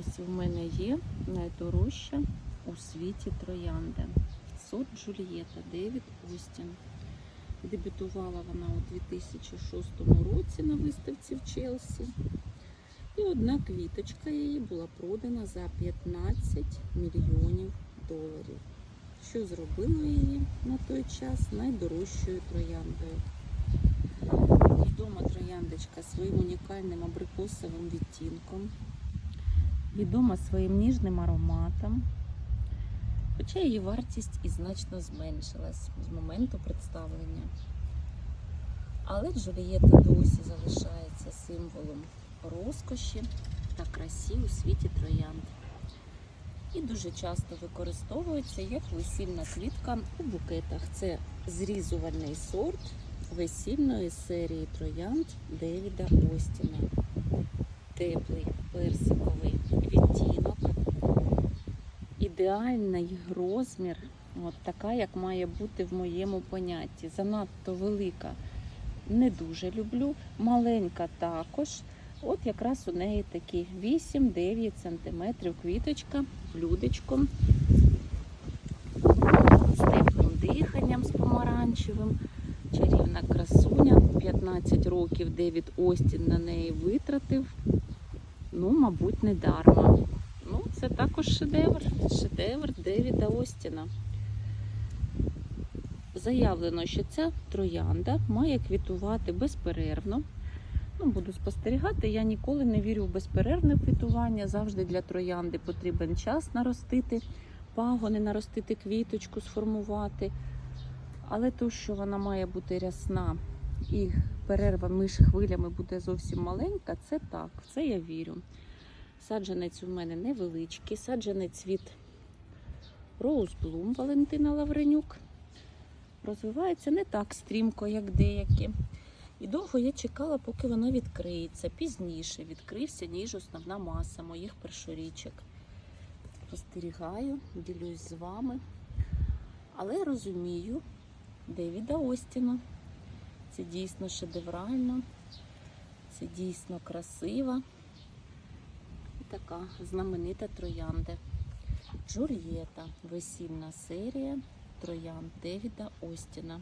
Ось в мене є найдорожча у світі троянда. Сорт Джульєта Девід Остін. Дебютувала вона у 2006 році на виставці в Челсі. І одна квіточка її була продана за 15 мільйонів доларів, що зробило її на той час найдорожчою трояндою. Відома трояндочка своїм унікальним абрикосовим відтінком, відома своїм ніжним ароматом. Хоча її вартість і значно зменшилась з моменту представлення. Але Джулієта досі залишається символом розкоші та красі у світі троянд. І дуже часто використовується як весільна квітка у букетах. Це зрізувальний сорт весільної серії троянд Девіда Остіна. Теплий персиковий ідеальний розмір, от така, як має бути в моєму понятті. Занадто велика не дуже люблю, маленька також. От якраз у неї такі 8-9 см квіточка, блюдечком, з теплим диханням, з помаранчевим. Чарівна красуня. 15 років Девід Остін на неї витратив. Ну, мабуть, не дарма. Це також шедевр. Шедевр Девіда Остіна. Заявлено, що ця троянда має квітувати безперервно. Ну, буду спостерігати. Я ніколи не вірю в безперервне квітування. Завжди для троянди потрібен час наростити пагони, наростити квіточку, сформувати. Але то, що вона має бути рясна і перерва між хвилями буде зовсім маленька, це так, в це я вірю. Саджанець у мене невеличкий, саджанець від Роузблум Валентина Лавренюк. Розвивається не так стрімко, як деякі. І довго я чекала, поки вона відкриється. Пізніше відкрився, ніж основна маса моїх першорічок. Спостерігаю, ділюсь з вами. Але розумію Девіда Остіна. Це дійсно шедеврально, це дійсно красива і така знаменита троянда. Джульєта, весільна серія троянд Девіда Остіна.